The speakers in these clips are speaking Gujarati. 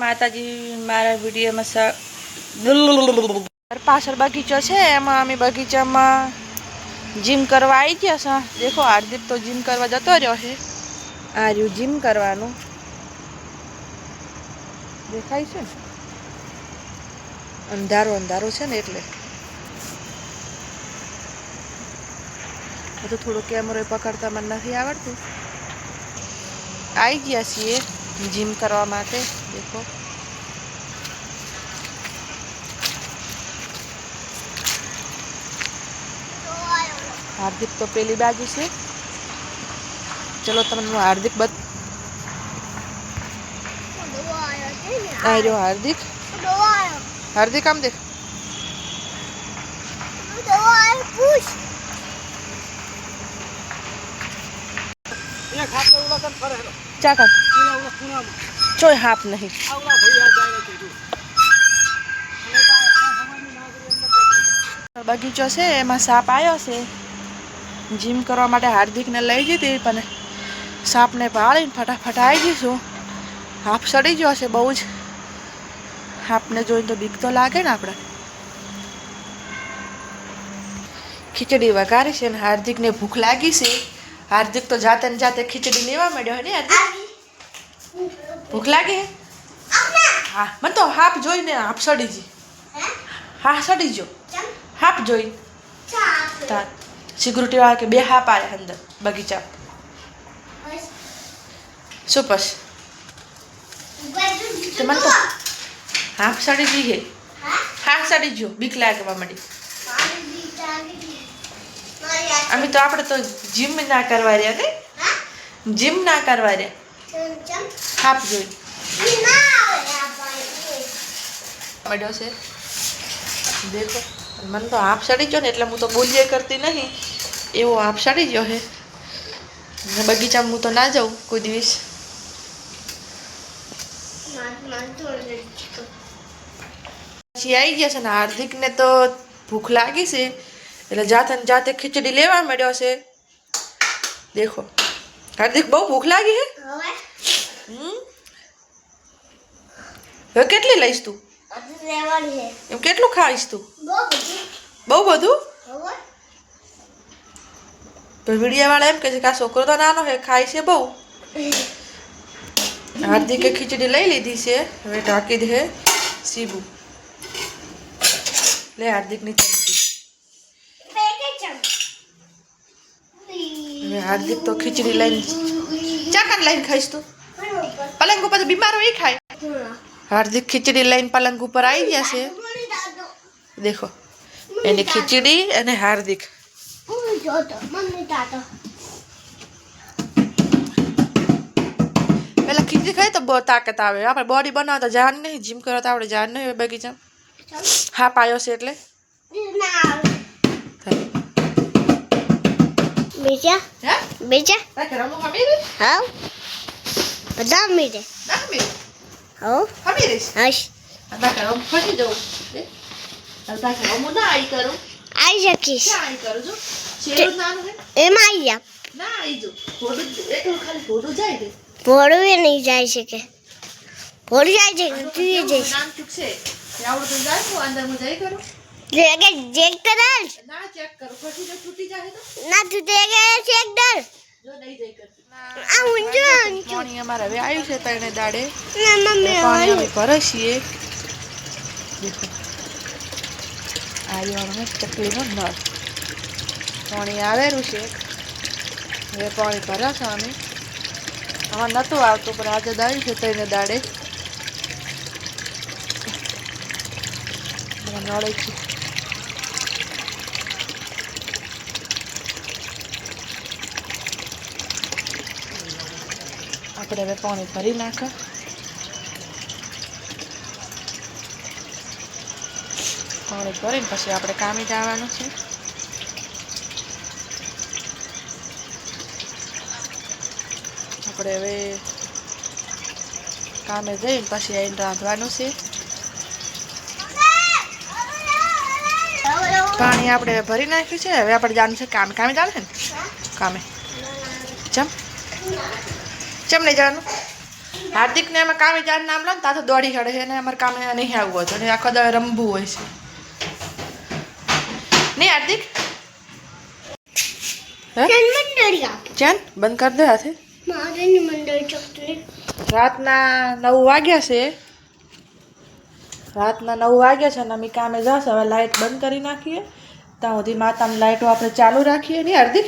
માતાજી મારા વિડીયોમાં પાછળ બગીચો છે, એમાં અમે બગીચામાં જીમ કરવા આવી ગયા છે. દેખો, હાર્દિક તો જીમ કરવા જતો રહ્યો છે. આ રહ્યું જીમ કરવાનું. દેખાય છે? અંધારો અંધારો છે ને એટલે. બધું થોડો કેમેરો પકડતા મને નથી આવડતું. આવી ગયા છીએ જીમ કરવા માટે. દેખો હાર્દિક તો પેલી બાજુ છે ચલો તમને હાર્દિક બત હાર્દિક હાર્દિક આમ દેખ ચાકર ચોય હાપ નહીં બગીચો છે એમાં સાપ આવ્યો છે જીમ કરવા માટે હાર્દિકને લઈ જતી પણ સાપને પાળીને ફટાફટ આવી જઈશું હાફ સડી ગયો છે બહુ જ હાપને જોઈને તો બીક તો લાગે ને આપણે ખીચડી વઘારી છે ને હાર્દિકને ભૂખ લાગી છે હાર્દિક તો જાતે ને જાતે ખીચડી લેવા માંડ્યો હે ને હાર્દિક ભૂખ લાગી હે? મને તો હાપ જોઈને હાપ સડી જી હા સડી જો હાપ જોઈને તા સિક્યુરિટી વાળા કે બે હાપ આવે અંદર બગીચા શું પછ મને તો હાફ સડી જી હે. હાફ સડી જો બીક લાગે માંડી. અમે તો આપણે તો જીમ ના કરવા રહ્યા ને જીમ ના કરવા રહ્યા. હાફ જોઈ મળ્યો છે. દેખો. મને તો હાફ સડી ગયો ને એટલે હું તો બોલીએ કરતી નહીં. એવો હાફ સડી ગયો હે ને બગીચામાં હું તો ના જાઉં કોઈ દિવસ. પછી આવી ગયા છે ને હાર્દિકને તો ભૂખ લાગી છે. એટલે જાતે ને જાતે ખીચડી લેવા મળ્યો છે. દેખો. હાર્દિક બહુ ભૂખ લાગી હે હવે કેટલી લઈશ તું? એમ કેટલું ખાઈશ તું? બહુ બધું. વીડિયાવાળા એમ કહે છે કે આ છોકરો તો નાનો છે ખાય છે બહુ. હાર્દિકે ખીચડી લઈ લીધી છે હવે ઢાંકી દે સીબુ લે હાર્દિકની ચમચી. હવે હાર્દિક તો ખીચડી લઈને ચાકન લઈને ખાઈશ તું? પલંગ ઉપર તો બીમાર હોય ખાય. હાર્દિક ખીચડી લઈને પલંગ ઉપર આવી ગયા છે. દેખો એની ખીચડી અને હાર્દિક. પેલા ખીચડી ખાઈ તો બહુ તાકાત આવે. આપણે બોડી બનાવતા જાન નહીં જીમ કરો તો આપણે જાન નહીં હોય બગીચા હા પાયો છે એટલે. બીજા? બીજા? હા. કરું. આવી શકીશ. ક્યાં આઈ કરું જો જો થોડું એટલું ખાલી જાય એ નહીં જાય શકે. ભોળું જાય છે કે તું એ જઈશ. નામ ચૂક છે. આવડતું જાય તો અંદર હું જઈ કરું. જે ચેક કરાલ. ના ચેક કરું. પછી જો છૂટી જાય તો? ના તું તે કે ચેક ડર. જો નહીં જઈ કરતી. આ ઊંચું ઊંચું પાણી અમારે હવે આવ્યું છે તને દાડે. પાણી અમે ભરસીએ આવ્યો અમે ચકલીનો નળ પાણી આવેલું છે. હવે પાણી ભરાશે અમે. આમાં નહોતું આવતું પણ આજે જ છે તને દાડે. નળે છે આપણે હવે પાણી ભરી નાખ પાણી ભરીને પછી આપણે કામી જવાનું છે આપણે હવે કામે જઈને પછી આવીને રાંધવાનું છે પાણી આપણે ભરી નાખ્યું છે હવે આપણે જવાનું છે કામ કામે છે ને કામે ચમ ચમ નહીં જવાનું હાર્દિકને એમાં કામે જાણ નામ લો ને ત્યાં તો દોડી ચડે છે અને અમારે કામે નહીં આવવું હતું અને આખો દાડો રમવું હોય છે. નહીં હાર્દિક? ચાલ બંધ કરી દે હાથે. રાતના નવ વાગ્યા છે. રાતના નવ વાગ્યા છે અને અમે કામે જશે. હવે લાઇટ બંધ કરી નાખીએ. ત્યાં સુધી માતાની લાઇટો આપણે ચાલુ રાખીએ. નહીં હાર્દિક?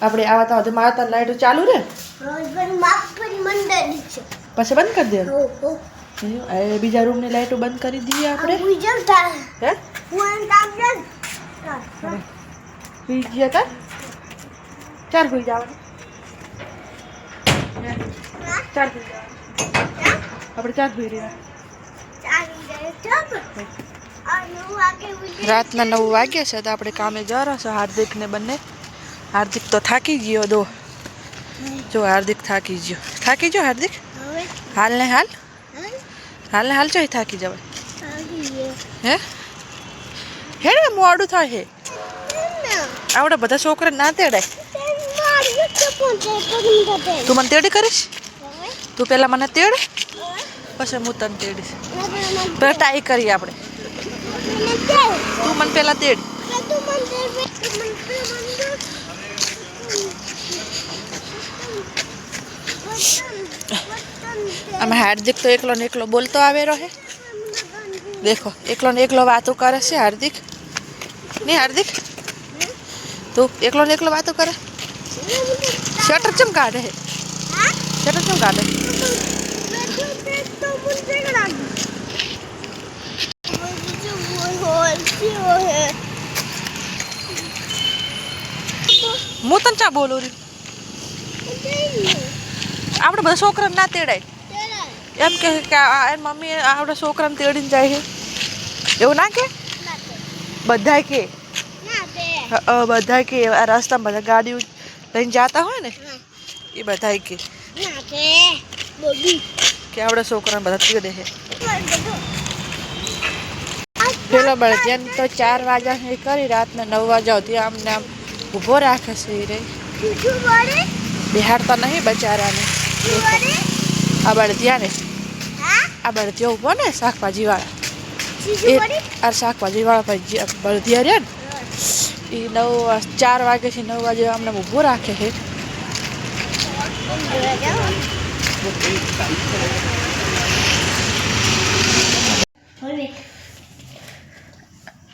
આપણે આવા ત્યાં મારા તાર લાઇટો ચાલુ રહે પછી બંધ કરી દે એ બીજા રૂમની લાઈટો બંધ કરી દઈએ આપણે? હે? ગયા તા? ચાર સુઈ જવાનું. ચાર જવાનું. આપણે ચાર સુઈ રહ્યા. રાતના નવ વાગ્યા છે તો આપણે કામે જવા રહ્યા છે હાર્દિકને બંને. હાર્દિક તો થાકી ગયો દો. જો હાર્દિક થાકી ગયો. થાકી ગયો હાર્દિક? હાલ ને હાલ? હાલ ને હાલ ચોય થાકી જવાય. હે? હે ને મોડું થાય હે. આવડે બધા છોકરા ના તેડાય. તું મને તેડી કરીશ? તું પહેલાં મને તેડ? પછી હું તને તેડીશ. પહેલાં ટ્રાય કરીએ આપણે. તું મને પહેલાં તેડ. અમે હાર્દિક તો એકલો ને એકલો બોલતો આવે રહે. દેખો, એકલો ને એકલો વાતો કરે છે હાર્દિક. નહીં હાર્દિક? તું એકલો ને એકલો વાતો કરે? શટર ચમ કાઢે? હે શટર ચમ કાઢે? હું તને ચા બોલું રી? આપણે બધા છોકરાને ના તેડાય. એમ કે આ એની મમ્મી આપણે છોકરાને તેડીને જાય છે. એવું ના કે બધાય કે બધા બધાય કે આ રસ્તામાં બધા ગાડીઓ લઈને જતા હોય ને એ બધાય કે કે આપણે છોકરાને બધા તેડે છે. પેલો બળજન તો ચાર વાગ્યા કરી રાતના નવ વાગ્યા સુધી આમને આમ ઊભો રાખે છે એ રે બિહાડતા નહીં બચારાને આ બળદિયાને આ બળદિયા ઊભો ને શાકભાજી વાળા એ આ શાકભાજી વાળા બળદિયા રહ્યા ને એ નવ ચાર વાગ્યાથી નવ વાગે અમને ઊભો રાખે છે.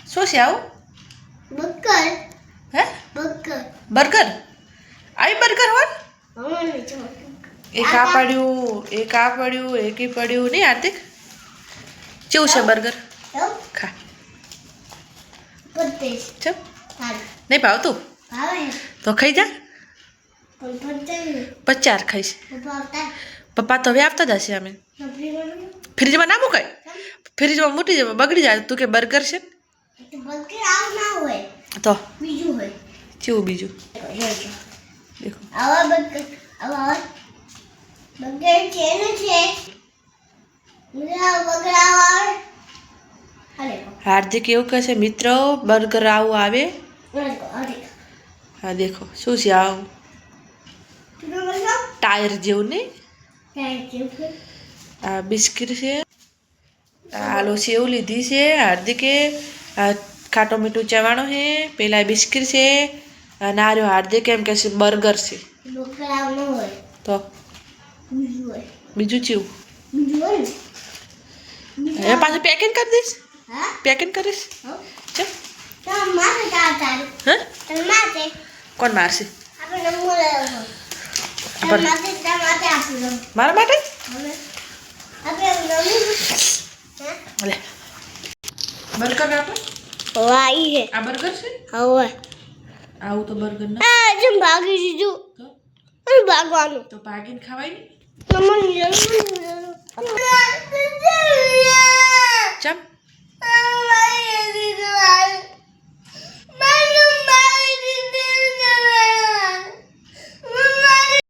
શું છે આવું? બર્ગર હે? Burger burger? આવી બર્ગર હોય? એક આ પડ્યું એક આ પડ્યું એક ઈ પડ્યું નહીં હાર્દિક? કેવું છે બર્ગર? ખા. ચમ. નહીં ભાવતું? ભાવે. તો ખાઈ જા. પચાર ખાઈશ. પપ્પા તો હવે આપતા જ હશે અમે ફ્રીજમાં ના મૂકાય? ફ્રીજમાં મૂટી જાય બગડી જાય. તું કે બર્ગર છે? તો બીજું હોય. કેવું બીજું? છે ને છે? મુલા બકર આવા અરે હાર્દિક એવું કહે છે મિત્રો બર્ગર આવું. આવે હા દેખો શું છે આવું? ટાયર જેવું નહીં? આ બિસ્કિટ છે. આલો સેવ લીધી છે. હાર્દિકે ખાટો મીઠું ચવાણું છે. પેલા બિસ્કિટ છે. અને આ રહ્યો હાર્દિક એમ કે છે બર્ગર છે. તો? બીજું ચીવું? એ પાછું પેકિંગ કરી દઈશ? હા? પેકિંગ કરીશ? હો. હા? કોણ મારશે? આપણે આપણ- મારા માટે આપણે બર્ગર આપે. વાઈ હે આ બર્ગર છે? હવે. આવું તો બર્ગર ના જેમ ભાગી દીધું અને ભાગવાનું. તો ભાગીને ખવાય ને? ચમ.